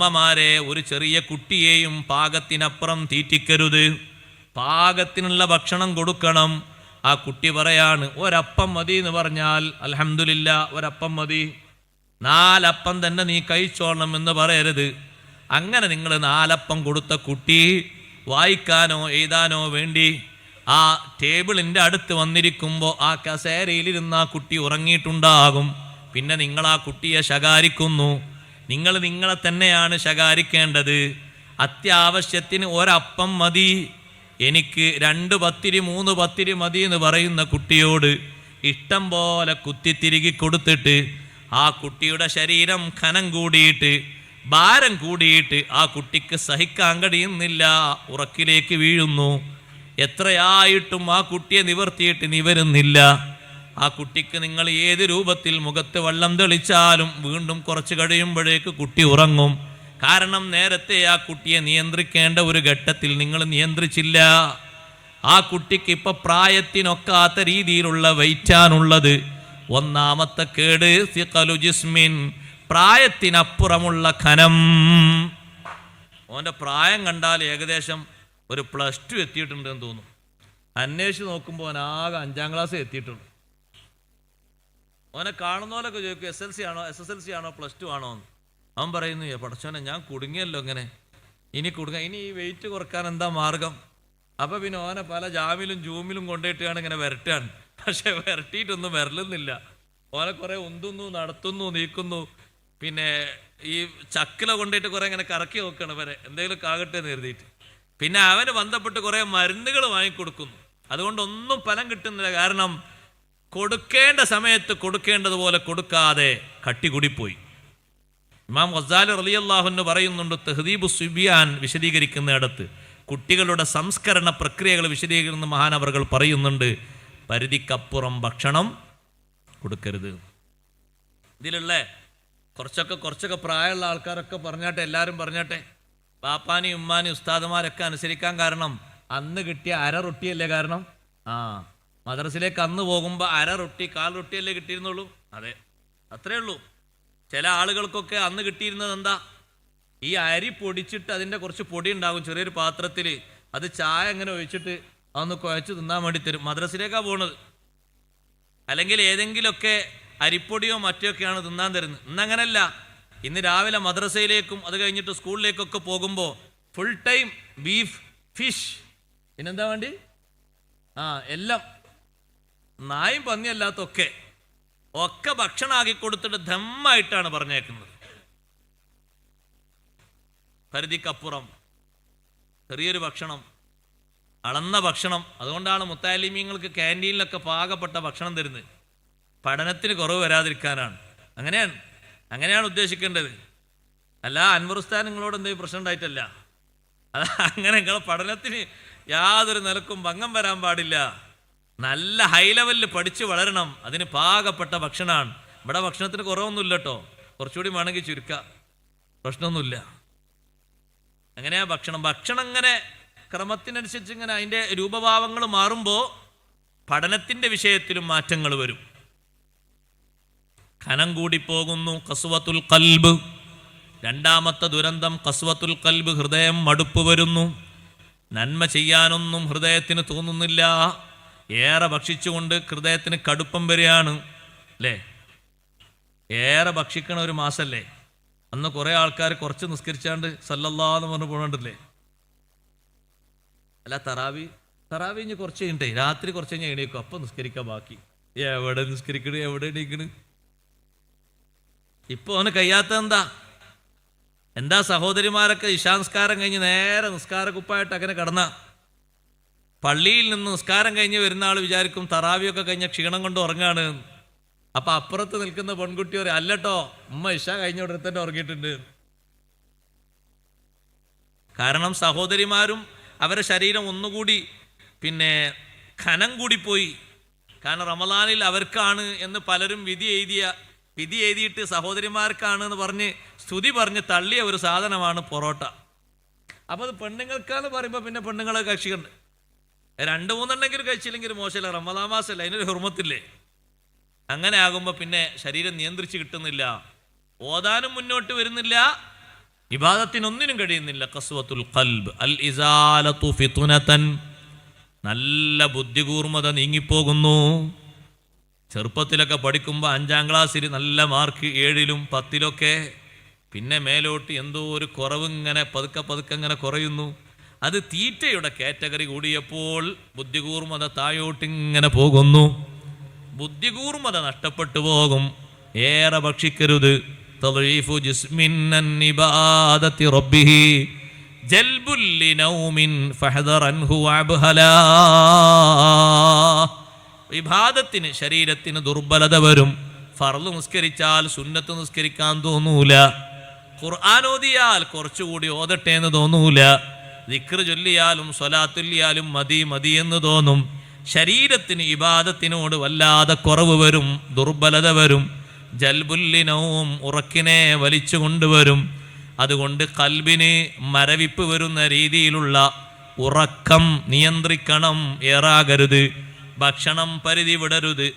ഉമ്മമാരെ ഒരു ചെറിയ കുട്ടിയെയും പാകത്തിനപ്പുറം തീറ്റിക്കരുത്. പാകത്തിനുള്ള ഭക്ഷണം കൊടുക്കണം. ആ കുട്ടി പറയാണ് ഒരപ്പം മതി എന്ന് പറഞ്ഞാൽ അലഹമില്ല ഒരപ്പം മതി. നാലപ്പം തന്നെ നീ കഴിച്ചോളണം എന്ന് പറയരുത്. അങ്ങനെ നിങ്ങൾ നാലപ്പം കൊടുത്ത കുട്ടി വായിക്കാനോ എഴുതാനോ വേണ്ടി ആ ടേബിളിന്റെ അടുത്ത് വന്നിരിക്കുമ്പോൾ ആ കസേരയിലിരുന്ന ആ കുട്ടി ഉറങ്ങിയിട്ടുണ്ടാകും. പിന്നെ നിങ്ങൾ ആ കുട്ടിയെ ശകാരിക്കുന്നു. നിങ്ങൾ നിങ്ങളെ തന്നെയാണ് ശകാരിക്കേണ്ടത്. അത്യാവശ്യത്തിന് ഒരപ്പം മതി. എനിക്ക് രണ്ട് പത്തിരി മൂന്ന് പത്തിരി മതി എന്ന് പറയുന്ന കുട്ടിയോട് ഇഷ്ടം പോലെ കുത്തിത്തിരുകി കൊടുത്തിട്ട് ആ കുട്ടിയുടെ ശരീരം ഖനം കൂടിയിട്ട് ഭാരം കൂടിയിട്ട് ആ കുട്ടിക്ക് സഹിക്കാൻ കഴിയുന്നില്ല. ഉറക്കിലേക്ക് വീഴുന്നു. എത്രയായിട്ടും ആ കുട്ടിയെ നിവർത്തിയിട്ട് നിവരുന്നില്ല ആ കുട്ടിക്ക് നിങ്ങൾ ഏത് രൂപത്തിൽ മുഖത്ത് വെള്ളം തെളിച്ചാലും വീണ്ടും കുറച്ച് കഴിയുമ്പോഴേക്ക് കുട്ടി ഉറങ്ങും. കാരണം നേരത്തെ ആ കുട്ടിയെ നിയന്ത്രിക്കേണ്ട ഒരു ഘട്ടത്തിൽ നിങ്ങൾ നിയന്ത്രിച്ചില്ല. ആ കുട്ടിക്ക് ഇപ്പം പ്രായത്തിനൊക്കാത്ത രീതിയിലുള്ള വെയിറ്റാണുള്ളത്. ഒന്നാമത്തെ കേട് സിഖലു ജിസ്മിൻ പ്രായത്തിനപ്പുറമുള്ള ഖനം. ഓന്റെ പ്രായം കണ്ടാൽ ഏകദേശം ഒരു പ്ലസ് ടു എത്തിയിട്ടുണ്ടെന്ന് തോന്നുന്നു അന്വേഷിച്ച് നോക്കുമ്പോൾ ആകെ അഞ്ചാം ക്ലാസ് എത്തിയിട്ടുള്ളൂ. അവനെ കാണുന്നവരൊക്കെ ചോദിക്കും എസ് എൽ സി ആണോ എസ് എസ് എൽ സി ആണോ പ്ലസ് ടു ആണോ എന്ന്. അവൻ പറയുന്നു "ഏ, പടച്ചോനെ ഞാൻ കുടുങ്ങിയല്ലോ ഇങ്ങനെ. ഇനി കുടുങ്ങ ഇനി ഈ വെയിറ്റ് കുറയ്ക്കാൻ എന്താ മാർഗം? അപ്പൊ പിന്നെ ഓനെ പല ജാമിലും ജൂമിലും കൊണ്ടുപോയിട്ടാണ് ഇങ്ങനെ വരട്ടാണ്. പക്ഷെ വരട്ടിയിട്ടൊന്നും വരലുന്നില്ല ഓനെ കുറേ ഉന്തുന്നു നടത്തുന്നു നീക്കുന്നു. പിന്നെ ഈ ചക്കില കൊണ്ടിട്ട് കുറേ ഇങ്ങനെ കറക്കി നോക്കണം വരെ എന്തെങ്കിലും കാകട്ടെ എന്ന് കരുതിയിട്ട്. പിന്നെ അവന് ബന്ധപ്പെട്ട് കുറേ മരുന്നുകൾ വാങ്ങിക്കൊടുക്കുന്നു. അതുകൊണ്ടൊന്നും ഫലം കിട്ടുന്നില്ല. കാരണം കൊടുക്കേണ്ട സമയത്ത് കൊടുക്കേണ്ടതുപോലെ കൊടുക്കാതെ കട്ടികുടിപ്പോയി. ഇമാം ഗസാലി റളിയല്ലാഹുന്ന് പറയുന്നുണ്ട് തെഹദീബു സുബിയാൻ വിശദീകരിക്കുന്നിടത്ത്. കുട്ടികളുടെ സംസ്കരണ പ്രക്രിയകൾ വിശദീകരിക്കുന്ന മഹാനവറുകൾ പറയുന്നുണ്ട് പരിധിക്കപ്പുറം ഭക്ഷണം കൊടുക്കരുത്. ഇതിലുള്ള കുറച്ചൊക്കെ കുറച്ചൊക്കെ പ്രായമുള്ള ആൾക്കാരൊക്കെ പറഞ്ഞാട്ടെ എല്ലാവരും പറഞ്ഞാട്ടെ. പാപ്പാനി ഉമ്മാനി ഉസ്താദുമാരൊക്കെ അനുസരിക്കാൻ കാരണം അന്ന് കിട്ടിയ അര റൊട്ടിയല്ലേ കാരണം? ആ. മദ്രസിലേക്ക് അന്ന് പോകുമ്പോൾ അര റൊട്ടി കാൽ റൊട്ടിയല്ലേ കിട്ടിയിരുന്നുള്ളൂ? അതെ. അത്രേ ഉള്ളൂ. ചില ആളുകൾക്കൊക്കെ അന്ന് കിട്ടിയിരുന്നത് എന്താ? ഈ അരി പൊടിച്ചിട്ട് അതിന്റെ കുറച്ച് പൊടി ഉണ്ടാകും ചെറിയൊരു പാത്രത്തിൽ അത് ചായ അങ്ങനെ ഒഴിച്ചിട്ട് അതൊന്ന് കുഴച്ച് തിന്നാൻ വേണ്ടി തരും. മദ്രസിലേക്കാണ് പോണത്. അല്ലെങ്കിൽ ഏതെങ്കിലുമൊക്കെ അരിപ്പൊടിയോ മറ്റൊക്കെയാണ് തിന്നാൻ തരുന്നത്. ഇന്നങ്ങനല്ല ഇന്ന് രാവിലെ മദ്രസയിലേക്കും അത് കഴിഞ്ഞിട്ട് സ്കൂളിലേക്കൊക്കെ പോകുമ്പോൾ ഫുൾ ടൈം ബീഫ് ഫിഷ് പിന്നെന്താ വേണ്ടി? ആ എല്ലാം നായും പന്നിയല്ലാത്തൊക്കെ ഒക്കെ ഭക്ഷണമാക്കി കൊടുത്തിട്ട് ധമ്മായിട്ടാണ് പറഞ്ഞേക്കുന്നത്. പരിധിക്കപ്പുറം ചെറിയൊരു ഭക്ഷണം അളന്ന ഭക്ഷണം അതുകൊണ്ടാണ് മുത്താലിമീങ്ങൾക്ക് ക്യാന്റീനിലൊക്കെ പാകപ്പെട്ട ഭക്ഷണം തരുന്നത്. പഠനത്തിന് കുറവ് വരാതിരിക്കാനാണ്. അങ്ങനെയാണ് അങ്ങനെയാണ് ഉദ്ദേശിക്കേണ്ടത്. അല്ല അൻവറുസ്ഥാൻ നിങ്ങളോട് എന്തെങ്കിലും പ്രശ്നം ഉണ്ടായിട്ടല്ല. അത് അങ്ങനെ നിങ്ങളെ പഠനത്തിന് യാതൊരു നിലക്കും ഭംഗം വരാൻ പാടില്ല. നല്ല ഹൈ ലെവലിൽ പഠിച്ചു വളരണം. അതിന് പാകപ്പെട്ട ഭക്ഷണമാണ് ഇവിടെ ഭക്ഷണത്തിന് കുറവൊന്നുമില്ല കേട്ടോ കുറച്ചുകൂടി വേണമെങ്കിൽ ചുരുക്ക. പ്രശ്നമൊന്നുമില്ല. അങ്ങനെയാ ഭക്ഷണം? ഭക്ഷണം ഇങ്ങനെ ക്രമത്തിനനുസരിച്ച് ഇങ്ങനെ അതിന്റെ രൂപഭാവങ്ങൾ മാറുമ്പോൾ പഠനത്തിന്റെ വിഷയത്തിലും മാറ്റങ്ങൾ വരും. ഖനം കൂടി പോകുന്നു. കസുവത്തുൽ കൽബ്. രണ്ടാമത്തെ ദുരന്തം കസുവത്തുൽ കൽബ് ഹൃദയം മടുപ്പ് വരുന്നു. നന്മ ചെയ്യാനൊന്നും ഹൃദയത്തിന് തോന്നുന്നില്ല. ഏറെ ഭക്ഷിച്ചുകൊണ്ട് ഹൃദയത്തിന് കടുപ്പം വരികയാണ് അല്ലേ? ഏറെ ഭക്ഷിക്കണ ഒരു മാസല്ലേ? അന്ന് കുറേ ആൾക്കാർ കുറച്ച് നിസ്കരിച്ചാണ്ട് സല്ലല്ലാന്ന് പറഞ്ഞു പോകണ്ടല്ലേ അല്ല തറാവി തറാവി ഇനി കുറച്ച് കഴിഞ്ഞിട്ടേ രാത്രി കുറച്ച് കഴിഞ്ഞാൽ എണീക്കും. അപ്പം നിസ്കരിക്കാം ബാക്കി. എവിടെ നിസ്കരിക്കണ്? എവിടെ എണീക്കണ്? ഇപ്പൊ അവന് കഴിയാത്ത എന്താ? എന്താ സഹോദരിമാരൊക്കെ ഇശാംസ്കാരം കഴിഞ്ഞ് നേരെ നിസ്കാര കുപ്പായിട്ട് അങ്ങനെ കടന്ന? പള്ളിയിൽ നിന്ന് നിസ്കാരം കഴിഞ്ഞ് വരുന്ന ആൾ വിചാരിക്കും തറാവിയൊക്കെ കഴിഞ്ഞ ക്ഷീണം കൊണ്ട് ഉറങ്ങാണ്. അപ്പൊ അപ്പുറത്ത് നിൽക്കുന്ന പെൺകുട്ടി പറയും അല്ലട്ടോ ഉമ്മ ഇഷ കഴിഞ്ഞ ഉടനെ ഉറങ്ങിയിട്ടുണ്ട്. കാരണം സഹോദരിമാരും അവരുടെ ശരീരം ഒന്നുകൂടി പിന്നെ ഖനം കൂടിപ്പോയി. പോയി കാരണം റമദാനിൽ അവർക്കാണ് എന്ന് പലരും വിധി എഴുതിയ വിധി എഴുതിയിട്ട് സഹോദരിമാർക്കാണ് എന്ന് പറഞ്ഞ് സ്തുതി പറഞ്ഞ് തള്ളിയ ഒരു സാധനമാണ് പൊറോട്ട. അപ്പോൾ അത് പെണ്ണുങ്ങൾക്കാന്ന് പറയുമ്പോൾ പിന്നെ പെണ്ണുങ്ങളെ കക്ഷിയുണ്ട് രണ്ട് മൂന്നെണ്ണെങ്കിലും കഴിച്ചില്ലെങ്കിൽ മോശമല്ല. റമദാ മാസമല്ല? അതിനൊരു ഹുർമത്തില്ലേ? അങ്ങനെ ആകുമ്പോൾ പിന്നെ ശരീരം നിയന്ത്രിച്ച് കിട്ടുന്നില്ല. ഓതാനും മുന്നോട്ട് വരുന്നില്ല. ഇബാദത്തിനൊന്നിനും കഴിയുന്നില്ല. കസ്വത്തുൽ കൽബ് അൽ ഇസാലത്തു ഫിത്തുനത്തൻ നല്ല ബുദ്ധികൂർമ്മത നീങ്ങിപ്പോകുന്നു. ചെറുപ്പത്തിലൊക്കെ പഠിക്കുമ്പോൾ അഞ്ചാം ക്ലാസ്സിൽ നല്ല മാർക്ക് ഏഴിലും പത്തിലൊക്കെ. പിന്നെ മേലോട്ട് എന്തോ ഒരു കുറവ് ഇങ്ങനെ പതുക്കെ പതുക്കെ ഇങ്ങനെ കുറയുന്നു. അത് തീറ്റയുടെ കാറ്റഗറി കൂടിയപ്പോൾ ബുദ്ധികൂർമ്മത താഴോട്ടിങ്ങനെ പോകുന്നു. ബുദ്ധികൂർമ്മത നഷ്ടപ്പെട്ടു പോകും. ഏറെ ഭക്ഷിക്കരുത്. വിഭാദത്തിന് ശരീരത്തിന് ദുർബലത വരും. ഫർൾ നിസ്കരിച്ചാൽ സുന്നത്ത് നിസ്കരിക്കാൻ തോന്നൂല. ഖുർആാനോദിയാൽ കുറച്ചുകൂടി ഓതട്ടെ എന്ന് തോന്നൂല. ദിക്റ് ചൊല്ലിയാലും സ്വലാത്തുല്ലിയാലും മതി മതി എന്ന് തോന്നും. ശരീരത്തിന് ഇബാദത്തിനോട് വല്ലാതെ കുറവ് വരും ദുർബലത വരും. ജൽബുല്ലിനവും ഉറക്കിനെ വലിച്ചു കൊണ്ടുവരും. അതുകൊണ്ട് കൽബിന് മരവിപ്പ് വരുന്ന രീതിയിലുള്ള ഉറക്കം നിയന്ത്രിക്കണം ഏറാകരുത്. ഭക്ഷണം പരിധി വിടരുത്.